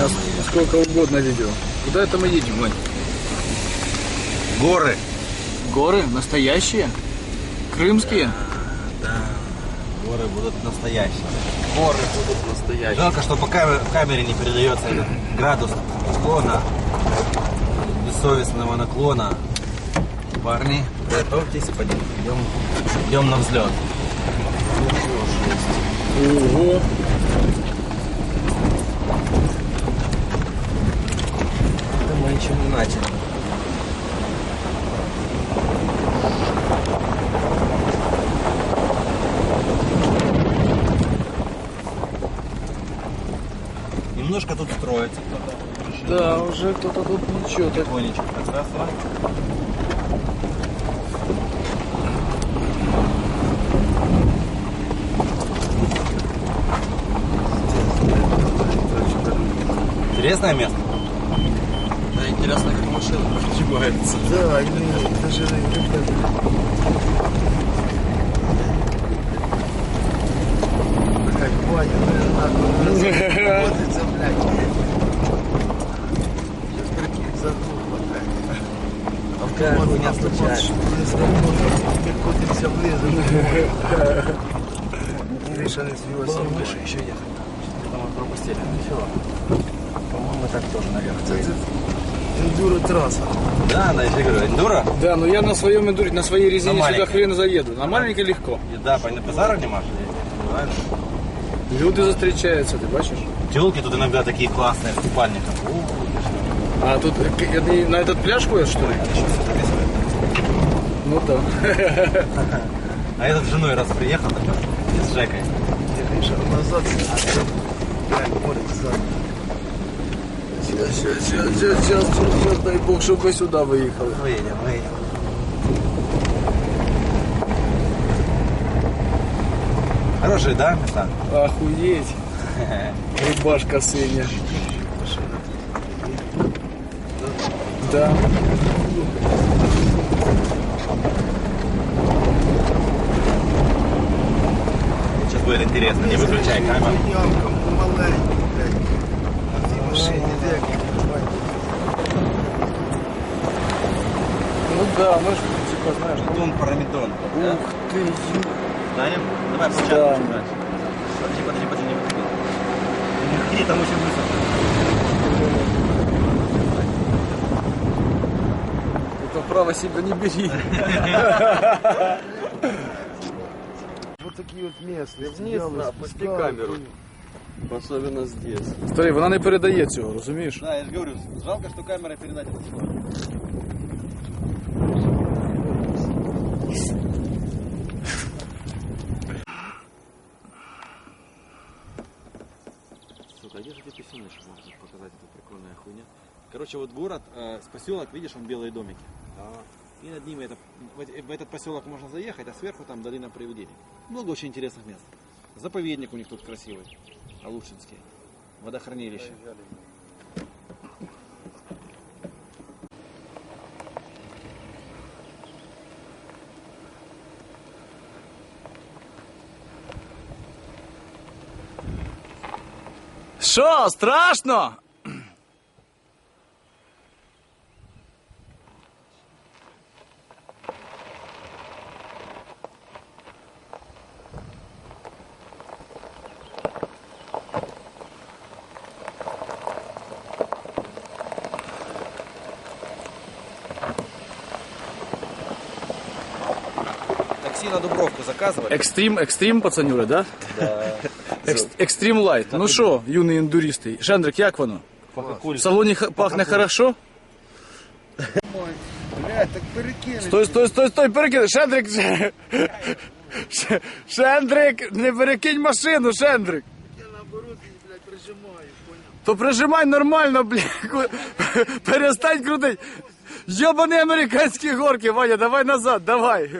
нас сколько угодно видео. Куда это мы едем, Вань? Горы. Горы? Настоящие? Крымские? Да. Горы будут настоящие. Горы будут настоящие. Жалко, что по камере, не передается этот градус склона, бессовестного наклона. Парни, готовьтесь, пойдем, идем, идем на взлет. Ого. Это мы еще не начали. Немножко тут строится кто-то. Да, уже кто-то тут ничего так. Потихонечку. Раз, два. Интересное место. Да, интересно, как машина поднимается. Да, именно даже Блять, Какая хуйня случается. Теперь котимся влезем. Решили с. Выше еще ехать. Мы пропустили. Ничего. По-моему, так тоже наверх. Эндуро трасса. Да, на еще говорю, эндуро. Да, но я на своем эндуре, на своей резине На сюда хрен заеду. На маленькой легко. И Да, по базару не. Правильно? Люди зустрічаються, ти бачиш? Телки тут иногда такие классные, в купальниках. А тут они на этот пляж ходят, что ли? Ну да. А этот с женой раз приехал и с Жекой. Назад. Сейчас, сейчас, сейчас, сейчас, сейчас, сейчас, дай Бог, щоб ви сюди виїхали. Выедем, выедем. Хорошие, да, места? Охуеть. Рубашка синя. Да. Сейчас будет интересно, не выключай камеру. Ну да, ну ж, типа, знаешь, Дон парамедон. ух ты, ю. Давай Да. початку брать. Подожди, подожди, подожди, не выходи. Не выходи, там очень высоко. Это право себя не бери. Вот такие вот местные. Вниз, на, пусти камеру. Особенно здесь. Старий, вона не передає цього, розумієш? Да, я же говорю, жалко, что камера передать это сможет. Сука, а где же эти писюны, чтобы вам показать эту прикольная хуйня? Короче, вот город, э, с поселок, видишь, он белые домики. И над ними это, в, этот поселок можно заехать, а сверху там долина привидений. Много очень интересных мест. Заповедник у них тут красивый, Алушинский. Водохранилище. Що, страшно? Такси на Дубровку заказывали? Екстрім, екстрім, пацанюри, да? Екс- Екстрім лайт. Ну що, юні ендуристи, Шендрик, як воно? В салоні х- пахне хорошо? Блядь, так перекинь. Стой, стой, стой, стой, перекинь. Шендрик. Ш- Шендрик, не перекинь машину, Шендрик. Я наоборот, блядь, прижимаю, понял? То прижимай нормально, блядь. Перестань крутить. Йобані американські горки, Ваня, давай назад, давай.